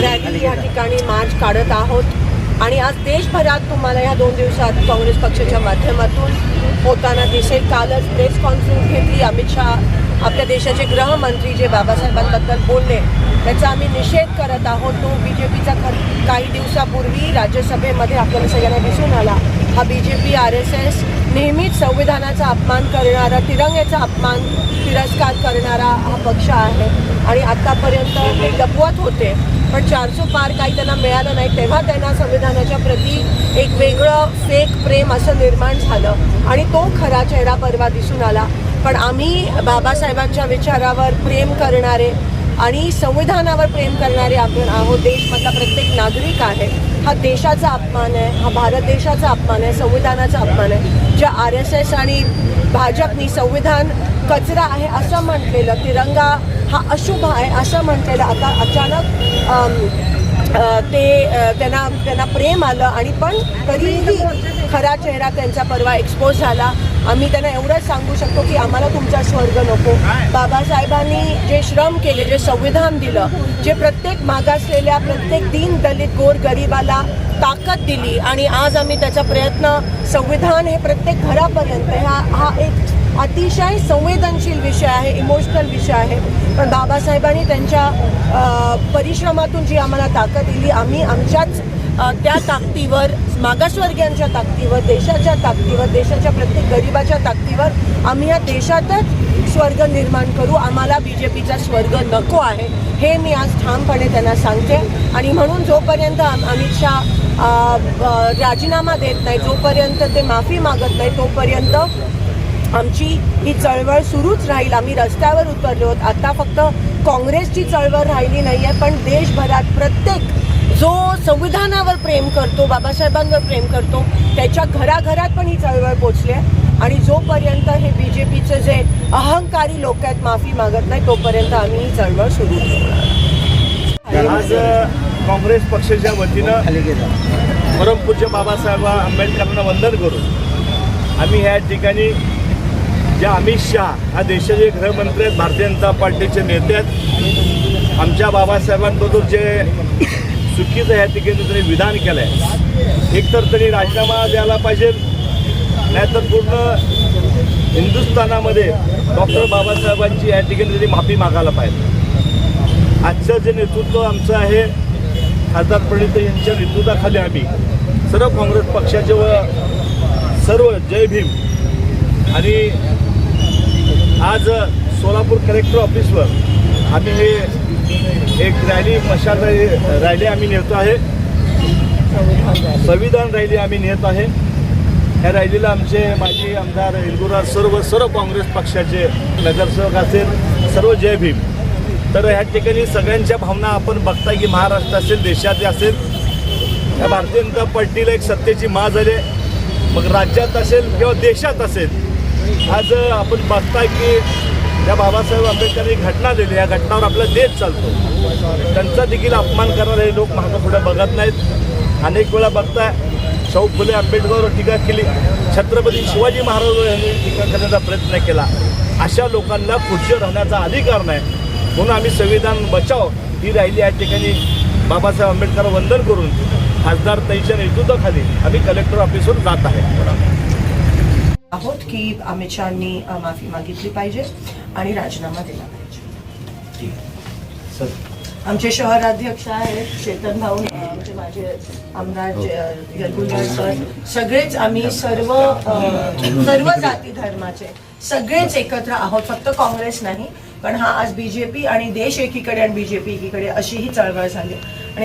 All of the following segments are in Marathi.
रॅली या ठिकाणी मार्च काढत आहोत. आणि आज देशभरात तुम्हाला या दोन दिवसात काँग्रेस पक्षाच्या माध्यमातून होताना दिसेल. कालच प्रेस कॉन्फरन्स घेतली. अमित शहा आपल्या देशाचे गृहमंत्री जे बाबासाहेबांबद्दल बोलले त्याचा आम्ही निषेध करत आहोत. तो बी जे पीचा खर काही दिवसापूर्वी राज्यसभेमध्ये आपल्याला सगळ्यांना दिसून आला. हा B J P R S S नेहमीच संविधानाचा अपमान करणारा तिरंग्याचा अपमान तिरस्कार करणारा हा पक्ष आहे. आणि आत्तापर्यंत ते लपवत होते पण चारसो पार काही त्यांना मिळालं नाही. तेव्हा त्यांना संविधानाच्या प्रती एक वेगळं फेक प्रेम असं निर्माण झालं. आणि तो खरा चेहरा परवा दिसून आला. पण आम्ही बाबासाहेबांच्या विचारावर प्रेम करणारे आणि संविधानावर प्रेम करणारे आपण आहोत. देशमधला प्रत्येक नागरिक आहे. हा देशाचा अपमान आहे. हा भारत देशाचा अपमान आहे. संविधानाचा अपमान आहे. ज्या आर एस एस आणि भाजपनी संविधान कचरा आहे असं म्हटलेलं तिरंगा हा अशुभ आहे असं म्हटलेलं. आता अचानक ते त्यांना त्यांना प्रेम आलं आणि पण तरीही खरा चेहरा त्यांचा परवा एक्सपोज झाला आम्ही त्यांना एवढंच सांगू शकतो की आम्हाला तुमचा स्वर्ग नको. बाबासाहेबांनी जे श्रम केले जे संविधान दिलं जे प्रत्येक मागासलेल्या प्रत्येक दीन दलित गोर गरिबाला ताकद दिली आणि आज आम्ही त्याचा प्रयत्न संविधान हे प्रत्येक घरापर्यंत हा हा एक अतिशय संवेदनशील विषय आहे इमोशनल विषय आहे. पण बाबासाहेबांनी त्यांच्या परिश्रमातून जी आम्हाला ताकद दिली आम्ही आमच्याच त्या ताकदीवर मागासवर्गीयांच्या ताकदीवर देशाच्या ताकदीवर देशाच्या प्रत्येक गरिबाच्या ताकदीवर आम्ही या देशातच स्वर्ग निर्माण करू. आम्हाला बी जे पीचा स्वर्ग नको आहे हे मी आज ठामपणे त्यांना सांगते. आणि म्हणून जोपर्यंत आम- अमित शहा राजीनामा देत नाही जोपर्यंत ते माफी मागत नाही तोपर्यंत आमची ही चळवळ सुरूच राहील. आम्ही रस्त्यावर उतरलो आहोत. आता फक्त काँग्रेसची चळवळ राहिली नाही आहे पण देशभरात प्रत्येक जो संविधानावर प्रेम करतो बाबासाहेबांवर प्रेम करतो त्याच्या घराघरात पण ही चळवळ पोचली आहे आणि जोपर्यंत हे बी जे पीचे जे अहंकारी लोक आहेत माफी मागत नाही तोपर्यंत आम्ही ही चळवळ सुरू ठेवणार आज काँग्रेस पक्षाच्या वतीनं परमपूज्य बाबासाहेब आंबेडकरांना वंदन करून आम्ही ह्या ठिकाणी ज्या अमित शहा हा देशाचे गृहमंत्री आहेत भारतीय जनता पार्टीचे नेते आहेत. आमच्या बाबासाहेबांबद्दल जे चुकीचं ह्या ठिकाणी त्यांनी विधान केलं आहे एकतर त्यांनी राजीनामा द्यायला पाहिजे नाहीतर पूर्ण हिंदुस्थानामध्ये डॉक्टर बाबासाहेबांची या ठिकाणी त्यांनी माफी मागायला पाहिजे. आजचं जे नेतृत्व आमचं आहे खासदार प्रणित यांच्या नेतृत्वाखाली आम्ही सर्व काँग्रेस पक्षाचे व सर्व जय भीम आणि आज सोलापूर कलेक्टर ऑफिसवर आम्ही हे एक रॅली मशाल रॅली आम्ही नेतो आहे. संविधान रॅली आम्ही नेत आहे. ह्या रॅलीला आमचे माजी आमदार इंदुराज सर्व सर्व काँग्रेस पक्षाचे नगरसेवक असेल सर्व जय भीम. तर ह्या ठिकाणी सगळ्यांच्या भावना आपण बघताय की महाराष्ट्र असेल देशात असेल. या भारतीय जनता पार्टीला एक सत्तेची मा झाली मग राज्यात असेल किंवा देशात असेल आज आपण बघताय की या बाबासाहेब आंबेडकरांनी घटना दिली. या घटनावर आपला देश चालतो. त्यांचा देखील अपमान करणारे लोक मागं पुढे बघत नाहीत. अनेक वेळा बघताय शाहू फुले आंबेडकरवर टीका केली. छत्रपती शिवाजी महाराज यांनी टीका करण्याचा प्रयत्न केला. अशा लोकांना खुर्चीवर राहण्याचा अधिकार नाही. म्हणून आम्ही संविधान बचाव ही राहिली या ठिकाणी. बाबासाहेब आंबेडकर वंदन करून खासदार तैच्या नेतृत्वाखाली आम्ही कलेक्टर ऑफिसवर जात आहे. आहोत की अमित शहानी माफी मागितली पाहिजे आणि राजीनामा दिला पाहिजे. आमचे शहराध्यक्ष आहेत चेतन भाऊ आमचे माझे आमदार यदुलकर सर. सगळेच आम्ही सर्व सर्व जाती धर्माचे सगळेच एकत्र आहोत फक्त काँग्रेस नाही पण हा आज बीजेपी आणि देश एकीकडे आणि बीजेपी एकीकडे अशी ही चळवळ झाली. आणि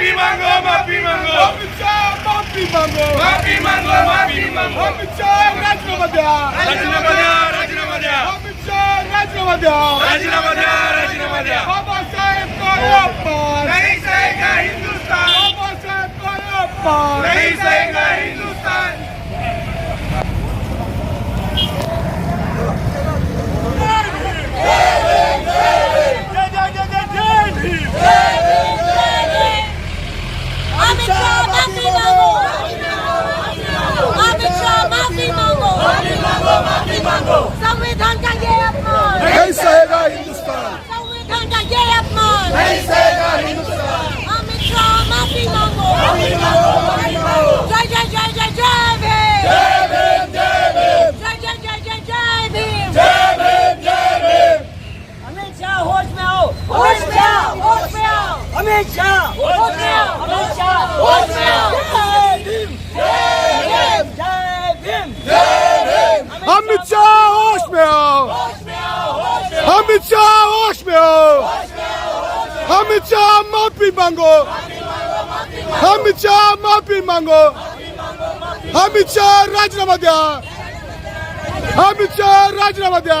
Happy mango, happy mango. Happy mango, happy mango. Happy mango, happy mango. Rajna Madhya. Rajna Madhya, Rajna Madhya. Happy Rajna Madhya. Rajna Madhya, Rajna Madhya. Hoje, meu! Hoje, meu! Amém, tchau! Amit Shah माफी मांगो अमित शाह माफी मांगो अमित शाह राजीनामा द्या अमित शाह राजीनामा द्या